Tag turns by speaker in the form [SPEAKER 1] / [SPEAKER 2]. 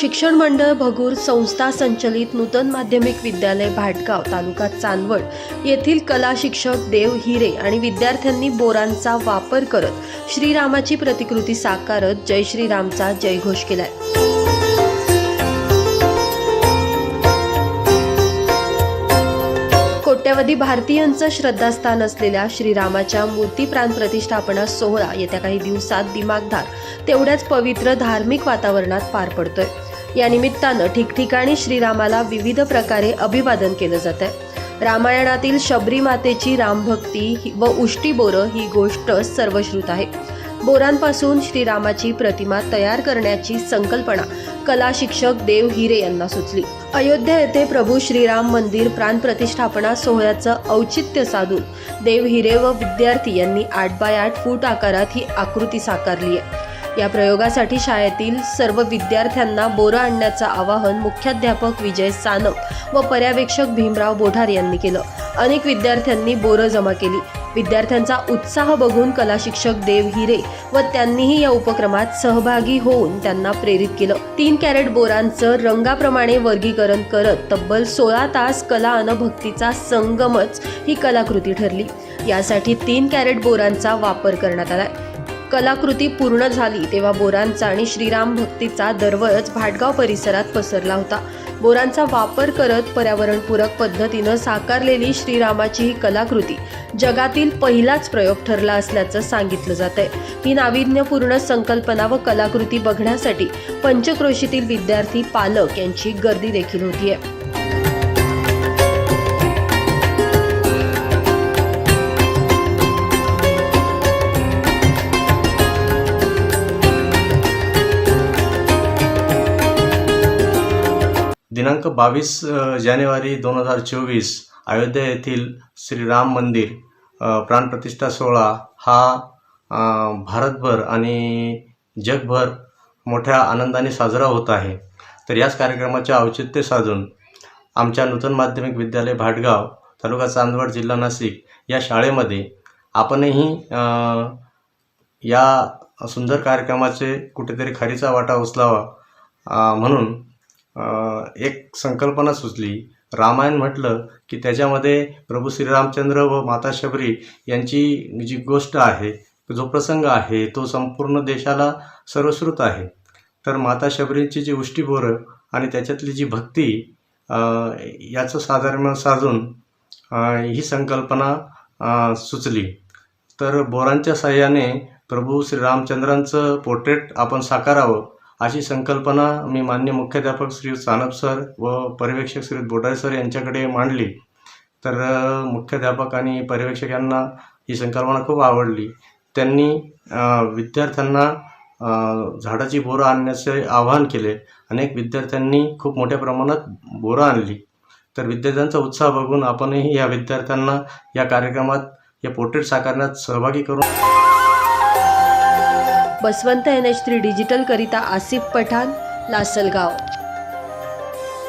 [SPEAKER 1] शिक्षण मंडळ भगूर संस्था संचलित नूतन माध्यमिक विद्यालय भाटगाव तालुका चांदवड येथील कला शिक्षक देव हिरे आणि विद्यार्थ्यांनी बोरांचा वापर करत श्रीरामाची प्रतिकृती साकारत जय श्रीरामचा जयघोष केलाय. कोट्यवधी भारतीयांचं श्रद्धास्थान असलेल्या श्रीरामाच्या मूर्ती प्राण प्रतिष्ठापना सोहळा येत्या काही दिवसात दिमागधार तेवढ्याच पवित्र धार्मिक वातावरणात पार पडतोय. या निमित्तानं ठिकठिकाणी श्रीरामाला विविध प्रकारे अभिवादन केलं जात आहे रामायणातील शबरी मातेची रामभक्ती व उष्टी बोरं ही गोष्ट सर्वश्रुत आहे. बोरांपासून श्रीरामाची प्रतिमा तयार करण्याची संकल्पना कला शिक्षक देव हिरे यांना सुचली. अयोध्या येथे प्रभू श्रीराम मंदिर प्राण प्रतिष्ठापना सोहळ्याचं औचित्य साधून देव हिरे व विद्यार्थी यांनी आठ बाय आठ फूट आकारात ही आकृती साकारली आहे या प्रयोगासाठी शाळेतील सर्व विद्यार्थ्यांना बोरं आणण्याचं आवाहन मुख्याध्यापक विजय सानप व पर्यवेक्षक भीमराव बोठार यांनी केलं. अनेक विद्यार्थ्यांनी बोरं जमा केली. विद्यार्थ्यांचा उत्साह बघून कला शिक्षक देव हिरे व त्यांनीही या उपक्रमात सहभागी होऊन त्यांना प्रेरित केलं. तीन कॅरेट बोरांचं रंगाप्रमाणे वर्गीकरण करत तब्बल सोळा तास कला अन भक्तीचा संगमच ही कलाकृती ठरली. यासाठी तीन कॅरेट बोरांचा वापर करण्यात आलाय. कलाकृती पूर्ण झाली तेव्हा बोरांचा आणि श्रीराम भक्तीचा दरवळच भाटगाव परिसरात पसरला होता. बोरांचा वापर करत पर्यावरणपूरक पद्धतीनं साकारलेली श्रीरामाची ही कलाकृती जगातील पहिलाच प्रयोग ठरला असल्याचं सांगितलं जात आहे ही नाविन्यपूर्ण संकल्पना व कलाकृती बघण्यासाठी पंचक्रोशीतील विद्यार्थी पालक यांची गर्दी देखील होतीये.
[SPEAKER 2] दिनांक बावीस जानेवारी दोन हजार चोवीस अयोध्या येथील श्रीराम मंदिर प्राणप्रतिष्ठा सोहळा हा भारतभर आणि जगभर मोठ्या आनंदाने साजरा होत आहे. तर याच कार्यक्रमाचे औचित्य साधून आमच्या नूतन माध्यमिक विद्यालय भाटगाव तालुका चांदवड जिल्हा नाशिक या शाळेमध्ये आपणही या सुंदर कार्यक्रमाचे कुठेतरी खारीचा वाटा उचलावा म्हणून एक संकल्पना सुचली. रामायण म्हटलं की त्याच्यामध्ये प्रभू श्रीरामचंद्र व माता शबरी यांची जी गोष्ट आहे जो प्रसंग आहे तो संपूर्ण देशाला सर्वश्रुत आहे. तर माता शबरींची जी उष्टीबोरं आणि त्याच्यातली जी भक्ती याचं साधारण साधून ही संकल्पना सुचली. तर बोरांच्या साह्याने प्रभू श्रीरामचंद्रांचं पोर्ट्रेट आपण साकारावं अशी संकल्पना मी मान्य मुख्याध्यापक श्री सानप सर व पर्यवेक्षक श्री बोडारे सर यांच्याकडे मांडली. तर मुख्याध्यापक आणि पर्यवेक्षक यांना ही संकल्पना खूप आवडली. त्यांनी विद्यार्थ्यांना झाडाची बोरं आणण्याचे आवाहन केले. अनेक विद्यार्थ्यांनी खूप मोठ्या प्रमाणात बोरं आणली. तर विद्यार्थ्यांचा उत्साह बघून आपणही या विद्यार्थ्यांना या कार्यक्रमात या पोर्ट्रेट साकारण्यात सहभागी करून
[SPEAKER 1] बसवंत एन एच थ्री डिजिटलकरिता आसिफ पठाण लासलगाव.